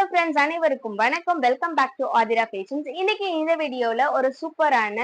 Hello friends அனைவருக்கும் வணக்கம். Welcome back to Aadhira fashions இன்னைக்கு இந்த வீடியோல ஒரு சூப்பரான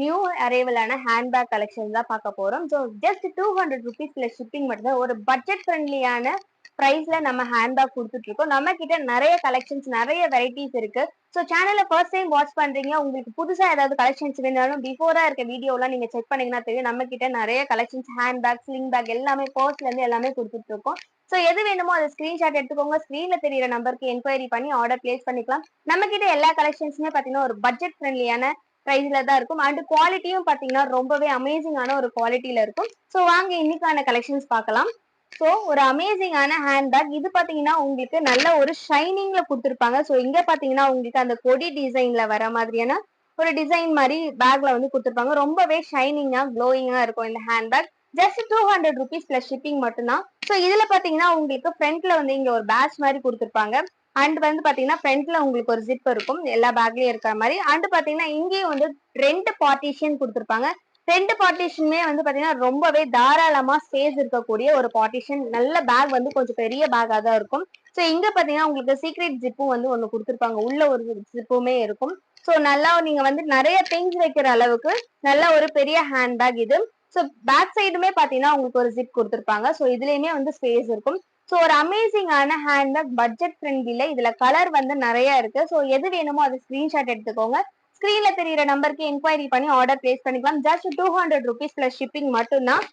நியூ அரைவலான ஹேண்ட்பேக் கலெக்ஷன் தான் பார்க்க போறோம். ஸோ ஜஸ்ட் டூ ஹண்ட்ரட் ருபீஸ்ல ஷிப்பிங் மட்டும் தான் ஒரு பட்ஜெட் ஃப்ரெண்ட்லியான ப்ரைஸ்ல நம்ம ஹேண்ட்பேக் கொடுத்துட்டு இருக்கோம். நம்ம கிட்ட நிறைய கலெக்ஷன்ஸ் நிறைய வெரைட்டிஸ் இருக்கு. ஸோ சேனலை ஃபர்ஸ்ட் டைம் வாட்ச் பண்றீங்க. உங்களுக்கு புதுசா ஏதாவது கலெக்ஷன்ஸ் வேணாலும் பிஃபோரா இருக்க வீடியோலாம் நீங்க செக் பண்ணீங்கன்னா தெரியும். நம்ம கிட்ட நிறைய collections hand bag sling bag எல்லாமே பர்ஸ்ல இருந்து எல்லாமே கொடுத்துட்டு இருக்கோம். ஸோ எது வேணுமோ அதை ஸ்கிரீன்ஷாட் எடுத்துக்கோங்க. ஸ்க்ரீன்ல தெரியிற நம்பருக்கு என்கொயரி பண்ணி ஆர்டர் பிளேஸ் பண்ணிக்கலாம். நம்ம கிட்ட எல்லா கலெக்ஷன்ஸுமே பாத்தீங்கன்னா ஒரு பட்ஜெட் ஃப்ரெண்ட்லியான ப்ரைஸ்ல தான் இருக்கும். அண்ட் குவாலிட்டியும் பாத்தீங்கன்னா ரொம்பவே அமேசிங்கான ஒரு குவாலிட்டியில இருக்கும். ஸோ வாங்க இன்னைக்கான கலெக்ஷன்ஸ் பார்க்கலாம். ஸோ ஒரு அமேசிங்கான ஹேண்ட் பேக் இது பாத்தீங்கன்னா உங்களுக்கு நல்ல ஒரு ஷைனிங்ல கொடுத்துருப்பாங்க. ஸோ இங்க பாத்தீங்கன்னா உங்களுக்கு அந்த கொடி டிசைன்ல வர மாதிரியான ஒரு டிசைன் மாதிரி பேக்ல வந்து கொடுத்துருப்பாங்க. ரொம்பவே ஷைனிங்கா க்ளோயிங்கா இருக்கும் இந்த hand bag just two hundred rupees plus shipping மட்டும்தான். ஸோ இதுல பாத்தீங்கன்னா உங்களுக்கு ஃப்ரண்ட்ல வந்து இங்க ஒரு பேட்ச் மாதிரி கொடுத்துருப்பாங்க. அண்ட் வந்து பாத்தீங்கன்னா ஃப்ரண்ட்ல உங்களுக்கு ஒரு ஜிப் இருக்கும். எல்லா பேக்லயும் இருக்கிற மாதிரி. அண்ட் பாத்தீங்கன்னா இங்கேயும் வந்து ரெண்டு பார்ட்டிஷன் கொடுத்துருப்பாங்க. ரெண்டு பார்ட்டிஷனுமே வந்து பாத்தீங்கன்னா ரொம்பவே தாராளமா ஸ்பேஸ் இருக்கக்கூடிய ஒரு பார்ட்டிஷன் நல்ல பேக் வந்து கொஞ்சம் பெரிய பேக்காக தான் இருக்கும். ஸோ இங்க பாத்தீங்கன்னா உங்களுக்கு சீக்ரெட் ஜிப்பும் வந்து ஒன்று கொடுத்துருப்பாங்க. உள்ள ஒரு ஜிப்புமே இருக்கும். ஸோ நல்லா நீங்க வந்து நிறைய திங்ஸ் வைக்கிற அளவுக்கு நல்ல ஒரு பெரிய ஹேண்ட் பேக் இது ஸோ பேக் சைடுமே பாத்தீங்கன்னா உங்களுக்கு ஒரு ஜிப் கொடுத்துருப்பாங்க. ஸோ இதுலயுமே வந்து ஸ்பேஸ் இருக்கும். ஸோ ஒரு அமேசிங்கான ஹேண்ட் பேக் பட்ஜெட் ஃப்ரெண்ட்லில இதுல கலர் வந்து நிறைய இருக்கு. ஸோ எது வேணுமோ அது ஸ்கிரீன்ஷாட் எடுத்துக்கோங்க. ஸ்கிரீன்ல தெரியிற நம்பருக்கு என்கொயரி பண்ணி ஆர்டர் பிளேஸ் பண்ணிக்கலாம். Just two hundred rupees plus shipping மட்டும்தான்.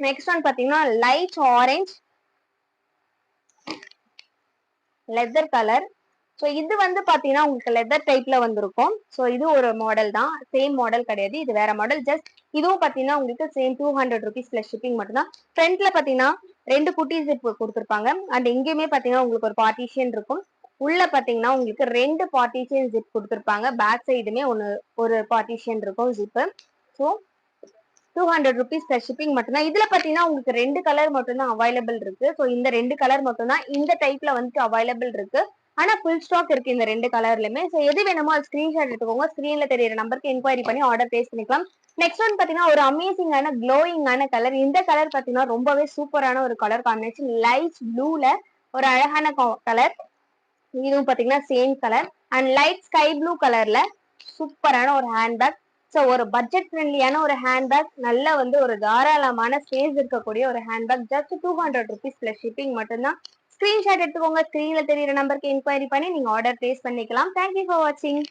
நெக்ஸ்ட் ஒன் பாத்தீங்கன்னா light orange leather colour so இது வந்து பார்த்தீங்கன்னா உங்களுக்கு லெதர் டைப்ல வந்திருக்கும். ஸோ இது ஒரு மாடல் தான். சேம் மாடல் கிடையாது. இது வேற மாடல் ஜஸ்ட் இதுவும் பார்த்தீங்கன்னா உங்களுக்கு same two hundred rupees plus shipping மட்டும்தான். ஃப்ரண்ட்ல பார்த்தீங்கன்னா ரெண்டு குட்டி ஜிப் கொடுத்துருப்பாங்க. அண்ட் எங்கேயுமே பார்த்தீங்கன்னா உங்களுக்கு ஒரு பார்ட்டிஷியன் இருக்கும். உள்ள பார்த்தீங்கன்னா உங்களுக்கு ரெண்டு பார்ட்டிஷியன் ஜிப் கொடுத்துருப்பாங்க. பேக் சைடுமே ஒன்று ஒரு பார்ட்டிஷியன் இருக்கும் zip so two hundred rupees plus shipping மட்டும்தான். இதில் பார்த்தீங்கன்னா உங்களுக்கு ரெண்டு கலர் மட்டும்தான் அவைலபிள் இருக்கு. ஸோ இந்த ரெண்டு கலர் மட்டும்தான் இந்த டைப்ல வந்துட்டு அவைலபிள் இருக்கு. ஆனா ஃபுல் ஸ்டாக் இருக்கு இந்த ரெண்டு கலர்லயுமே ஸோ எது வேணுமோ அது ஸ்கிரீன்ஷாட் எடுத்துக்கோங்க. ஸ்கிரீன்ல தெரியிற நம்பருக்கு என்கொயரி பண்ணி ஆர்டர் பிளேஸ் பண்ணிக்கலாம். நெக்ஸ்ட் ஒன் பாத்தீங்கன்னா ஒரு அமேசிங்கான க்ளோயிங்கான கலர் இந்த கலர் பாத்தீங்கன்னா ரொம்பவே சூப்பரான ஒரு கலர் காம்பினேஷன் லைட் ப்ளூல ஒரு அழகான கலர் இதுவும் பாத்தீங்கன்னா same colour and light sky blue கலர்ல சூப்பரான ஒரு ஹேண்ட்பேக் ஸோ ஒரு பட்ஜெட் ஃப்ரெண்ட்லியான ஒரு ஹேண்ட்பேக் நல்ல வந்து ஒரு தாராளமான ஸ்பேஸ் இருக்கக்கூடிய ஒரு handbag just two hundred rupees plus shipping மட்டும்தான். ஸ்கிரீன்ஷாட் எடுத்துக்கோங்க. ஸ்க்ரீன்ல தெரியிற நம்பருக்கு என்கொயரி பண்ணி நீங்க ஆர்டர் பிளேஸ் பண்ணிக்கலாம். தேங்க்யூ ஃபார் வாட்சிங்